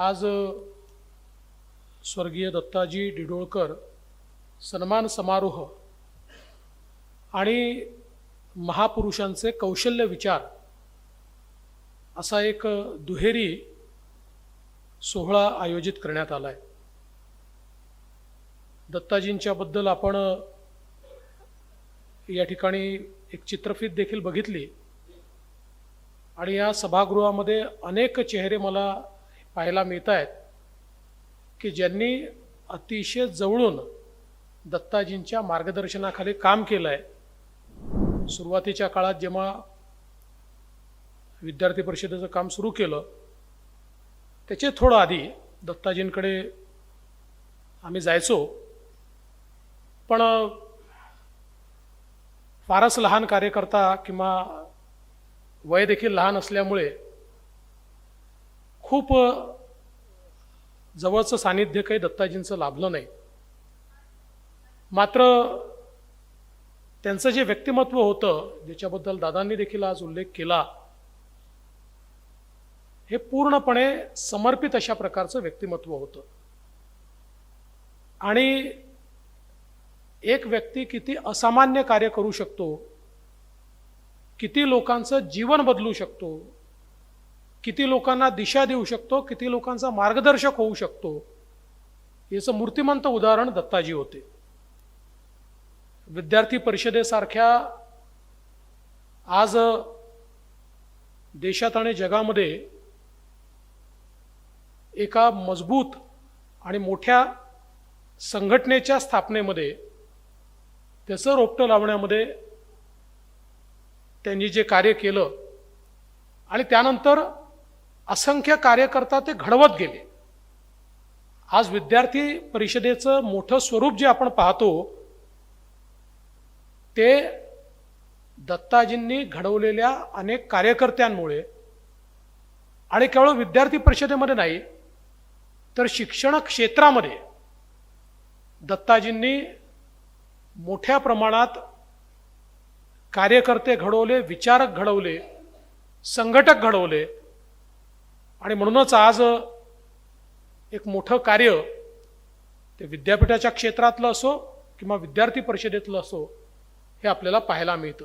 आज स्वर्गीय दत्ताजी डिडोळकर सन्मान समारोह आणि महापुरुषांचे कौशल्य विचार असा एक दुहेरी सोहळा आयोजित करण्यात आला आहे दत्ताजींच्याबद्दल आपण या ठिकाणी एक चित्रफित देखील बघितली. आणि या सभागृहामध्ये अनेक चेहरे मला पाहायला मिळत आहेत की ज्यांनी अतिशय जवळून दत्ताजींच्या मार्गदर्शनाखाली काम केलं आहे सुरुवातीच्या काळात जेव्हा विद्यार्थी परिषदेचं काम सुरू केलं त्याचे थोडं आधी दत्ताजींकडे आम्ही जायचो. पण फारच लहान कार्यकर्ता किंवा वय देखील लहान असल्यामुळे खूप जवळचं सानिध्य काही दत्ताजींचं लाभलं नाही. मात्र त्यांचं जे व्यक्तिमत्व होतं ज्याच्याबद्दल दादांनी देखील आज उल्लेख केला हे पूर्णपणे समर्पित अशा प्रकारचं व्यक्तिमत्व होतं. आणि एक व्यक्ती किती असामान्य कार्य करू शकतो किती लोकांचं जीवन बदलू शकतो किती लोकांना दिशा देऊ शकतो किती लोकांचा मार्गदर्शक होऊ शकतो याचं मूर्तिमंत उदाहरण दत्ताजी होते. विद्यार्थी परिषदेसारख्या आज देशात आणि जगामध्ये एका मजबूत आणि मोठ्या संघटनेच्या स्थापनेमध्ये त्याचं रोपटं लावण्यामध्ये त्यांनी जे कार्य केलं आणि त्यानंतर असंख्य कार्यकर्ता ते घडवत गेले. आज विद्यार्थी परिषदेचं मोठं स्वरूप जे आपण पाहतो ते दत्ताजींनी घडवलेल्या अनेक कार्यकर्त्यांमुळे आणि केवळ विद्यार्थी परिषदेमध्ये नाही तर शिक्षण क्षेत्रामध्ये दत्ताजींनी मोठ्या प्रमाणात कार्यकर्ते घडवले विचारक घडवले संघटक घडवले आणि म्हणूनच आज एक मोठं कार्य ते विद्यापीठाच्या क्षेत्रातलं असो किंवा विद्यार्थी परिषदेतलं असो हे आपल्याला पाहायला मिळतं.